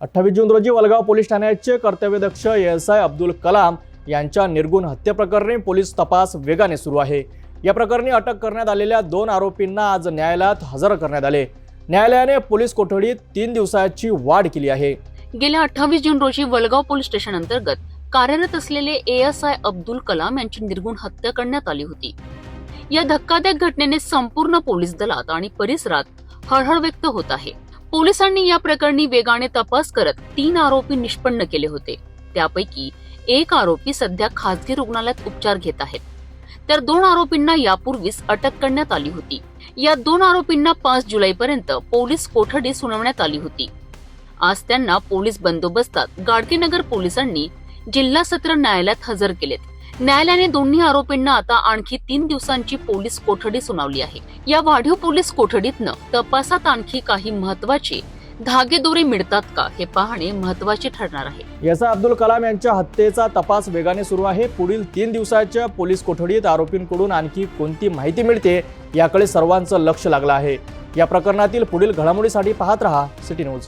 अठ्ठावीस जून रोजी वलगाव पोलीस ठाण्याचे कर्तव्यदक्ष एस आय अब्दुल कलाम यांच्या निर्गुण हत्येप्रकरणी पोलीस तपास वेगाने सुरू आहे. या प्रकरणी अटक करण्यात आलेल्या दोन आरोपींना आज न्यायालयात हजर करण्यात आले. न्यायालयाने पोलीस कोठडीत तीन दिवसाची वाढ केली आहे. गेल्या अठ्ठावीस जून रोजी वलगाव पोलीस स्टेशन अंतर्गत कार्यरत असलेले एएसआय अब्दुल कलाम यांची निर्गुण हत्या करण्यात आली होती. या धक्कादायक घटनेने संपूर्ण पोलीस दलात आणि परिसरात हळहळ व्यक्त होत आहे. पोलिसांनी या प्रकरणी वेगाने तपास करत तीन आरोपी निष्पन्न केले होते. त्यापैकी एक आरोपी सध्या खासगी रुग्णालयात उपचार घेत आहेत. तर दोन आरोपींना यापूर्वीच अटक करण्यात आली होती. या दोन आरोपींना पाच जुलैपर्यंत पोलीस कोठडी सुनावण्यात आली होती. आज त्यांना पोलीस बंदोबस्तात गाडगेनगर पोलिसांनी जिल्हा सत्र न्यायालयात हजर केलेत. न्यायालयाने दोन्ही आरोपींना आता आणखी तीन दिवसांची पोलीस कोठडी सुनावली आहे. या वाढीव पोलीस कोठडीतनं तपासात आणखी काही महत्त्वाचे धागेदोरे मिळतात का हे पाहणे महत्त्वाचे ठरणार आहे. याचा अब्दुल कलाम यांच्या हत्येचा तपास वेगाने सुरू आहे. पुढील तीन दिवसाच्या पोलीस कोठडीत आरोपींकडून आणखी कोणती माहिती मिळते याकडे सर्वांचं लक्ष लागलं आहे. या प्रकरणातील पुढील घडामोडीसाठी पाहत रहा सिटी न्यूज.